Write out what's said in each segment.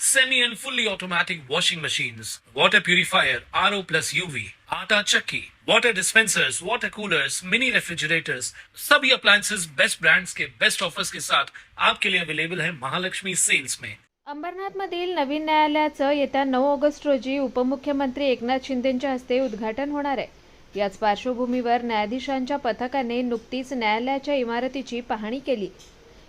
semi and fully automatic washing machines, water purifier, RO plus UV, आटा चक्की, water dispensers, water coolers, mini refrigerators, सभी appliances. Best brands के best offers के साथ आपके लिए अवेलेबल है महालक्ष्मी सेल्स में अंबरनाथमधील नवीन न्यायालयाचं येत्या नऊ ऑगस्ट रोजी उपमुख्यमंत्री एकनाथ शिंदेंच्या हस्ते उद्घाटन होणार आहे. याच पार्श्वभूमीवर न्यायाधीशांच्या पथकाने नुकतीच न्यायालयाच्या इमारतीची पाहणी केली.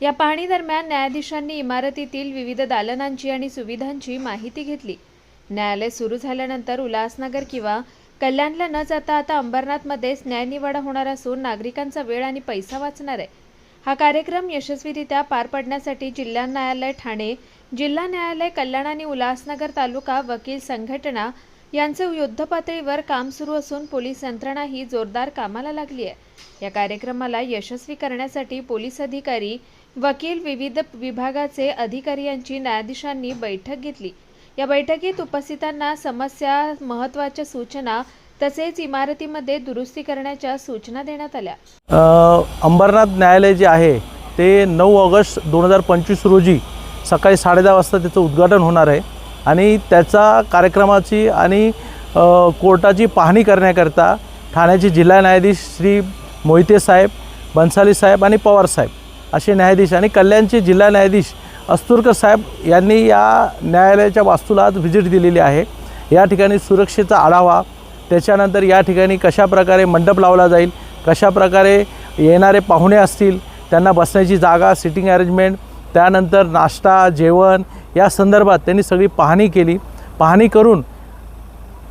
या पाहणीदरम्यान न्यायाधीशांनी इमारतीतील विविध दालनांची आणि सुविधांची माहिती घेतली. न्यायालय सुरू झाल्यानंतर उल्हासनगर किंवा कल्याणला न जाता आता अंबरनाथमध्येच न्यायनिवाडा होणार असून नागरिकांचा वेळ आणि पैसा वाचणार आहे. हा कार्यक्रम यशस्वीरित्या पार पडण्यासाठी जिल्हा न्यायालय ठाणे जिल्हा न्यायालय कल्याण आणि उल्हासनगर तालुका वकील संघटना यांचे युद्धपातळीवर काम सुरू असून पोलीस यंत्रणाही जोरदार कामाला लागली आहे. या कार्यक्रमाला यशस्वी करण्यासाठी पोलीस अधिकारी वकील विविध विभागाचे अधिकारी यांची न्यायाधीशांनी बैठक घेतली. या बैठकीत उपस्थितांना समस्या महत्त्वाच्या सूचना तसेच इमारतीमध्ये दुरुस्ती करण्याच्या सूचना देण्यात आल्या. अंबरनाथ न्यायालय जे आहे ते नऊ ऑगस्ट दोन हजार पंचवीस रोजी सकाळी साडेदहा वाजता त्याचं उद्घाटन होणार आहे आणि त्याचा कार्यक्रमाची आणि कोर्टाची पाहणी करण्याकरता ठाण्याचे जिल्हा न्यायाधीश श्री मोहिते साहेब भन्साली साहेब आणि पवार साहेब असे न्यायाधीश आणि कल्याणचे जिल्हा न्यायाधीश अस्तुरकर साहेब यांनी या न्यायालयाच्या वास्तूला आज व्हिजिट दिलेली आहे. या ठिकाणी सुरक्षेचा आढावा त्याच्यानंतर या ठिकाणी कशा प्रकारे मंडप लावला जाईल कशा प्रकारे येणारे पाहुणे असतील त्यांना बसण्याची जागा सिटिंग अरेंजमेंट त्यानंतर नाश्ता जेवण या संदर्भात त्यांनी सगळी पाहणी केली. पाहणी करून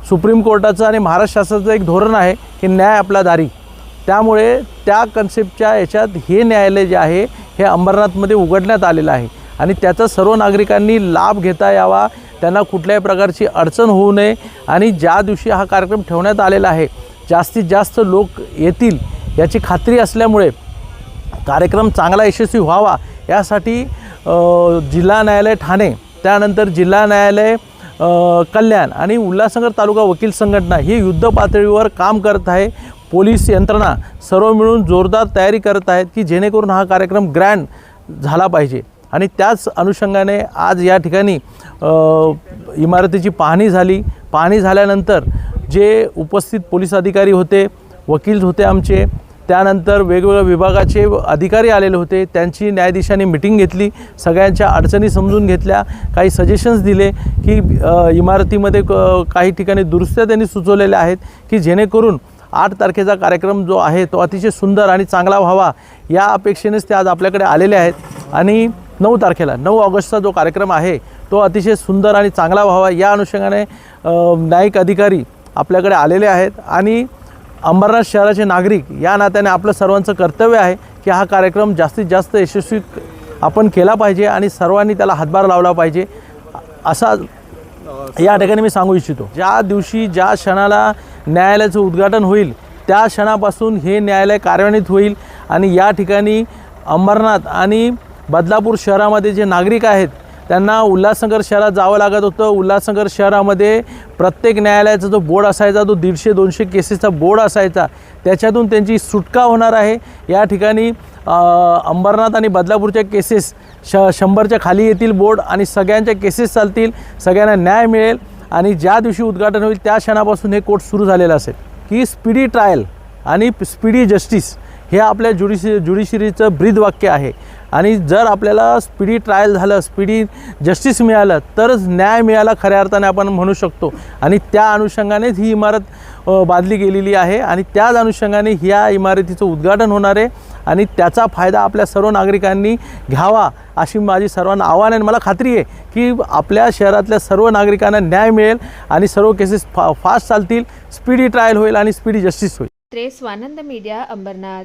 सुप्रीम कोर्टाचं आणि महाराष्ट्र शासनाचं एक धोरण आहे की न्याय आपला दारी. त्यामुळे त्या कन्सेप्टच्या याच्यात हे न्यायालय जे आहे हे अंबरनाथमध्ये उघडण्यात आलेलं आहे. आणि त्याचा सर्व नागरिकांनी लाभ घेता यावा त्यांना कुठल्याही प्रकारची अडचण होऊ नये. आणि ज्या दिवशी हा कार्यक्रम ठेवण्यात आलेला आहे जास्तीत जास्त लोक येतील याची खात्री असल्यामुळे कार्यक्रम चांगला यशस्वी व्हावा यासाठी जिल्हा न्यायालय ठाणे त्यानंतर जिल्हा न्यायालय कल्याण आणि उल्हासनगर तालुका वकील संघटना ही युद्ध पातळीवर काम करत आहे. पोलीस यंत्रणा सर्व मिळून जोरदार तयारी करत आहेत की जेणेकरून हा कार्यक्रम ग्रँड झाला पाहिजे. आणि त्याच अनुषंगाने आज या ठिकाणी इमारतीची पाहणी झाली. पाहणी झाल्यानंतर जे उपस्थित पोलीस अधिकारी होते वकील होते आमचे त्यानंतर वेगवेगळ्या विभागाचे अधिकारी आलेले होते. त्यांची न्यायाधीशांनी मिटिंग घेतली. सगळ्यांच्या अडचणी समजून घेतल्या. काही सजेशन्स दिले की इमारतीमध्ये क काही ठिकाणी दुरुस्त्या त्यांनी सुचवलेल्या आहेत की जेणेकरून आठ तारखेचा कार्यक्रम जो आहे तो अतिशय सुंदर आणि चांगला व्हावा या अपेक्षेनेच ते आज आपल्याकडे आलेले आहेत. आणि नऊ तारखेला नऊ ऑगस्टचा जो कार्यक्रम आहे तो अतिशय सुंदर आणि चांगला व्हावा या अनुषंगाने न्यायिक अधिकारी आपल्याकडे आलेले आहेत. आणि अंबरनाथ शहराचे नागरिक या नात्याने आपलं सर्वांचं कर्तव्य आहे की हा कार्यक्रम जास्तीत जास्त यशस्वी आपण केला पाहिजे आणि सर्वांनी त्याला हातभार लावला पाहिजे. असा या ठिकाणी मी सांगू इच्छितो. ज्या दिवशी ज्या क्षणाला न्यायालयाचं उद्घाटन होईल. त्या क्षणापासून हे न्यायालय कार्यान्वित होईल आणि या ठिकाणी अंबरनाथ आणि बदलापूर शहरामध्ये जे नागरिक आहेत त्यांना उल्हासनगर शहरात जावं लागत होतं. उल्हासनगर शहरामध्ये प्रत्येक न्यायालयाचा जो बोर्ड असायचा तो दीडशे दोनशे केसेसचा बोर्ड असायचा. त्याच्यातून त्यांची सुटका होणार आहे. या ठिकाणी अंबरनाथ आणि बदलापूरच्या केसेस श शंभरच्या खाली येतील बोर्ड आणि सगळ्यांच्या केसेस चालतील. सगळ्यांना न्याय मिळेल. आणि ज्या दिवशी उद्घाटन होईल त्या क्षणापासून हे कोर्ट सुरू झालेलं असेल. की स्पीडी ट्रायल आणि स्पीडी जस्टिस हे आपल्या ज्युडिशि ज्युडिशरीचं ब्रीद वाक्य आहे. आणि जर आपल्याला स्पीडी ट्रायल झालं स्पीडी जस्टिस मिळालं तरच न्याय मिळाला खऱ्या अर्थाने आपण म्हणू शकतो. आणि त्या अनुषंगानेच ही इमारत बांधली गेलेली आहे आणि त्याच अनुषंगाने ह्या इमारतीचं उद्घाटन होणार आहे आणि त्याचा फायदा आपल्या सर्व नागरिकांनी घ्यावा अशी माझी सर्वांना आव्हान आहे मला खात्री आहे की आपल्या शहरातल्या सर्व नागरिकांना न्याय मिळेल आणि सर्व केसेस फा फास्ट चालतील स्पीडी ट्रायल होईल आणि स्पीडी जस्टिस होईल. त्रे स्वानंद मीडिया अंबरनाथ.